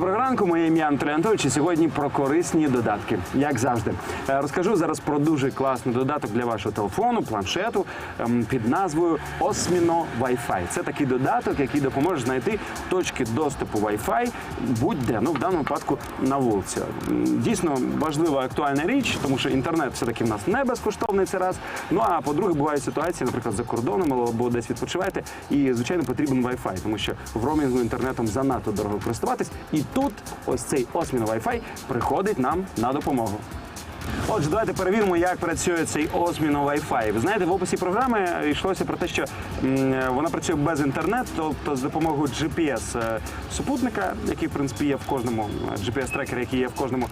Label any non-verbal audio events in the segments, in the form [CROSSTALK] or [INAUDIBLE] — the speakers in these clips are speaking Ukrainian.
доброго ранку. Моє ім'я Анатолій Анатолійович. І сьогодні про корисні додатки, як завжди. Е, Розкажу зараз про дуже класний додаток для вашого телефону, планшету ем, під назвою Osmino Wi-Fi. Це такий додаток, який допоможе знайти точки доступу Wi-Fi будь-де. Ну в даному випадку на вулиці. Дійсно важлива актуальна річ, тому що інтернет все-таки в нас не безкоштовний це раз. Ну а по-друге, бувають ситуації, наприклад, за кордоном або десь відпочиваєте, і звичайно потрібен Wi-Fi, тому що в роумінгу інтернетом занадто дорого користуватись. І тут ось цей Osmino Wi-Fi приходить нам на допомогу. Отже, давайте перевіримо, як працює цей Osmino Wi-Fi. Ви знаєте, в описі програми йшлося про те, що вона працює без інтернету, тобто з допомогою GPS е, який в принципі є в кожному е, GPS-трекер, який є в кожному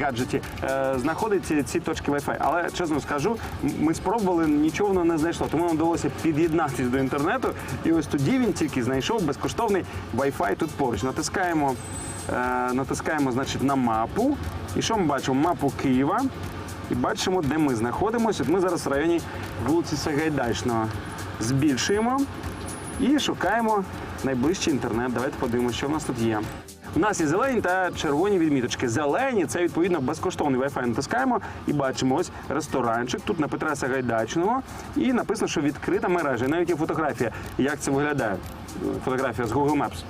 гаджеті, е, знаходить ці- точки Wi-Fi. Але чесно скажу, ми спробували, нічого воно не знайшло. Тому нам вдалося під'єднатися до інтернету. І ось тоді він тільки знайшов безкоштовний Wi-Fi тут поруч. Натискаємо, натискаємо значить, на мапу. І що ми бачимо? Мапу Києва. І бачимо, де ми знаходимося. Ми зараз в районі вулиці Сагайдачного. Збільшуємо і шукаємо найближчий інтернет. Давайте подивимося, що в нас тут є. У нас є зелені та червоні відміточки. Зелені це відповідно безкоштовний Wi-Fi. Натискаємо і бачимо ось ресторанчик. Тут на Петра Сагайдачного. І написано, що відкрита мережа. Навіть є фотографія, як це виглядає. Фотографія з Google Maps.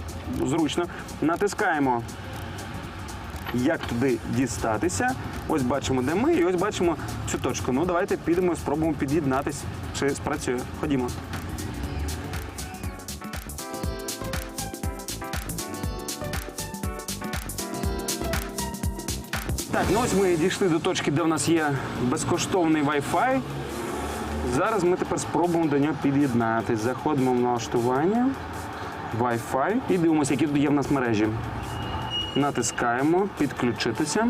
Зручно. Натискаємо як туди дістатися. Ось бачимо, де ми, і ось бачимо цю точку. Ну, давайте підемо, спробуємо під'єднатись. Чи спрацює? Ходімо. Так, ну ось ми дійшли до точки, де в нас є безкоштовний Wi-Fi. Зараз ми тепер спробуємо до нього під'єднатись. Заходимо в налаштування, Wi-Fi і дивимося, які тут є в нас мережі. Натискаємо підключитися.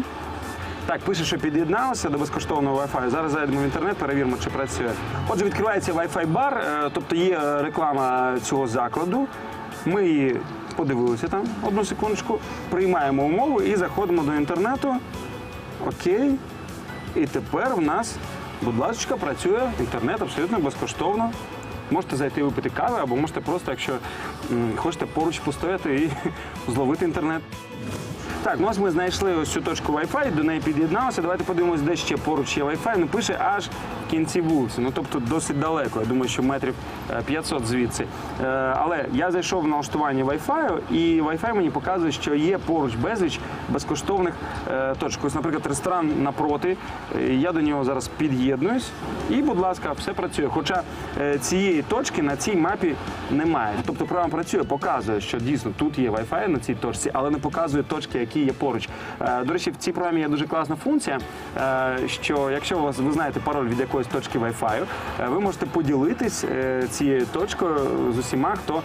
Так, пише, що під'єдналося до безкоштовного Wi-Fi. Зараз зайдемо в інтернет, перевіримо, чи працює. Отже, відкривається Wi-Fi бар, е, тобто є е, реклама цього закладу. Ми її подивилися там одну секундочку, приймаємо умову і заходимо до інтернету. Окей. І тепер в нас, будь ласка, працює інтернет абсолютно безкоштовно. Можете зайти випити кави, або можете просто, якщо хочете поруч постояти і [LAUGHS] зловити інтернет. Так, ну ось ми знайшли ось цю точку Wi-Fi, до неї під'єдналися. Давайте подивимось, де ще поруч є Wi-Fi. Ну пише аж в кінці вулиці. Ну тобто досить далеко. Я думаю, що метрів е, 500 звідси. Е, Але я зайшов в налаштування Wi-Fi, і Wi-Fi мені показує, що є поруч безліч безкоштовних е, точок. Ось, наприклад, ресторан напроти. Е, Я до нього зараз під'єднуюсь. І, будь ласка, все працює. Хоча е, цієї точки на цій мапі немає. Тобто програма працює, показує, що дійсно тут є Wi-Fi на цій точці, але не показує точки, які є поруч. Е, До речі, в цій програмі є дуже класна функція, е, що якщо у вас ви знаєте пароль від якоїсь точки Wi-Fi, е, ви можете поділитись цією точкою з усіма, хто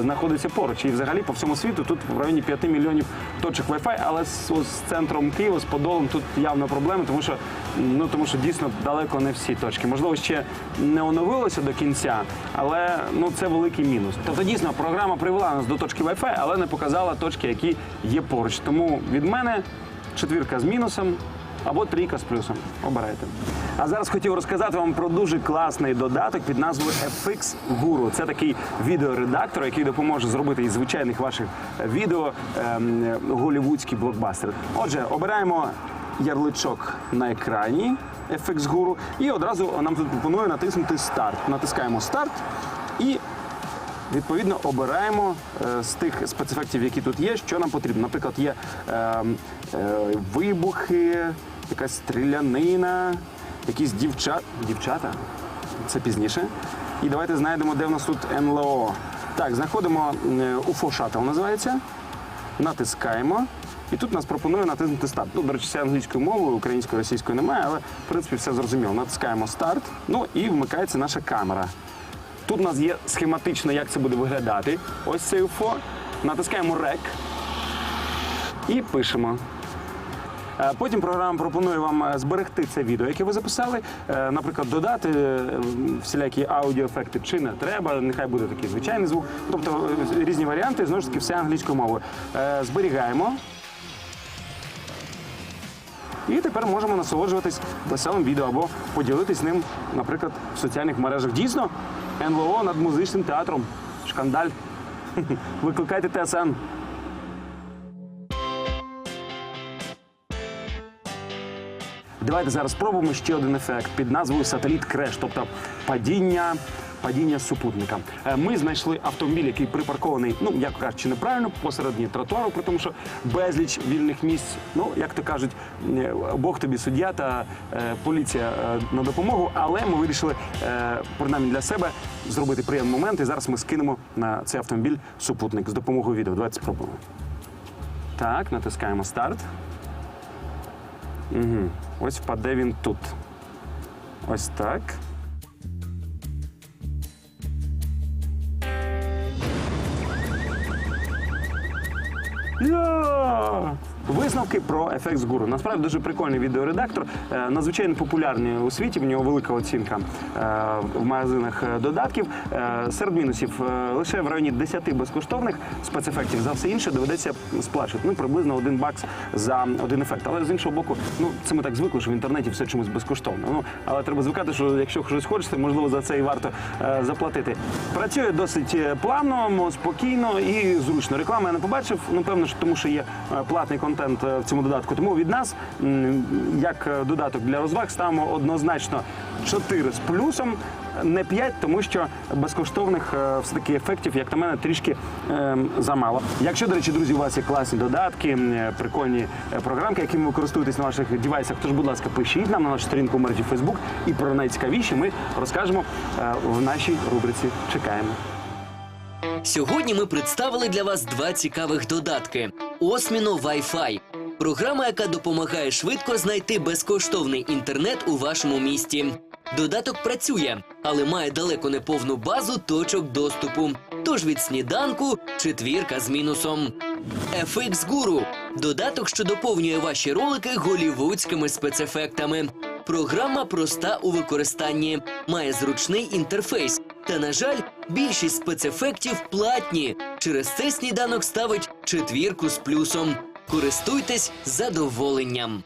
знаходиться поруч. І взагалі по всьому світу тут в районі 5 мільйонів точок Wi-Fi, але з, з центром Києва, з Подолом тут явно проблеми, тому що ну тому що дійсно далеко не всі точки. Можливо, ще не оновилося до кінця, але ну це великий мінус. Тобто дійсно програма привела нас до точки Wi-Fi, але не показала точки, які є поруч. Тому від мене четвірка з мінусом. Або трійка з плюсом. Обирайте. А зараз хотів розказати вам про дуже класний додаток під назвою FX Guru. Це такий відеоредактор, який допоможе зробити із звичайних ваших відео ем, голівудські блокбастери. Отже, обираємо ярличок на екрані FX Guru і одразу нам тут пропонує натиснути старт. Натискаємо старт і Відповідно, обираємо е, з тих спецефектів, які тут є, що нам потрібно. Наприклад, є е, е, вибухи, якась стрілянина, якісь дівчата. Дівчата? Це пізніше. І давайте знайдемо, де в нас тут НЛО. Так, знаходимо е, UFO Shuttle називається. Натискаємо. І тут нас пропонує натиснути старт. Ну, до речі, це англійською мовою, українською, російською немає, але в принципі все зрозуміло. Натискаємо старт. Ну і вмикається наша камера. Тут у нас є схематично, як це буде виглядати. Ось цей UFO. Натискаємо REC і пишемо. Е, Потім програма пропонує вам е, зберегти це відео, яке ви записали. Е, Наприклад, додати всілякі аудіоефекти чи не треба. Нехай буде такий звичайний звук. Тобто різні варіанти, знову ж таки, все англійською мовою. Зберігаємо. І тепер можемо насолоджуватись веселим відео або поділитись ним, наприклад, в соціальних мережах. Дійсно, НВО над музичним театром. Шкандаль. [LAUGHS] Викликайте ТСН. Давайте зараз спробуємо ще один ефект під назвою Сателіт Креш, тобто падіння. Падіння супутника. Е, Ми знайшли автомобіль, який припаркований, ну як кажучи, неправильно посередині тротуару, при тому, що безліч вільних місць. Ну як то кажуть, е, Бог тобі суддя та е, поліція на допомогу. Але ми вирішили принаймні для себе зробити приємний момент. І зараз ми скинемо на цей автомобіль супутник з допомогою відео. Давайте спробуємо. Так, натискаємо старт. Угу. Ось впаде він тут. Ось так. Я! Висновки про ефект з гуру. Насправді дуже прикольний відеоредактор, е, надзвичайно популярний у світі. В нього велика оцінка е, в магазинах е, додатків. Е, Серед мінусів е, лише в районі 10 безкоштовних спецефектів. За все інше доведеться сплачувати. Ну приблизно один бакс за один ефект. Але з іншого боку, ну це ми так звикли, що в інтернеті все чомусь безкоштовно. Ну але треба звикати, що якщо щось хочете, можливо за це і варто е, заплатити. Працює досить е, плавно, спокійно і зручно. Реклами я не побачив. Ну певно, що тому що є е, платний контент е, в цьому додатку. Тому від нас, як е, додаток для розваг, ставимо однозначно 4 з плюсом. Не 5, тому що безкоштовних е, все-таки ефектів, як на мене, трішки е, замало. Якщо, до речі, друзі, у вас є класні додатки, е, прикольні е, програмки, якими ви користуєтесь на ваших девайсах, тож, будь ласка, пишіть нам на нашу сторінку в мережі Facebook і про найцікавіші ми розкажемо е, в нашій рубриці. Чекаємо. Сьогодні ми представили для вас два цікавих додатки: Осміно Wi-Fi – програма, яка допомагає швидко знайти безкоштовний інтернет у вашому місті. Додаток працює, але має далеко не повну базу точок доступу. Тож від сніданку четвірка з мінусом. FX Guru – додаток, що доповнює ваші ролики голівудськими спецефектами. Програма проста у використанні, має зручний інтерфейс. Та, на жаль, більшість спецефектів платні. Через це сніданок ставить четвірку з плюсом. Користуйтесь задоволенням.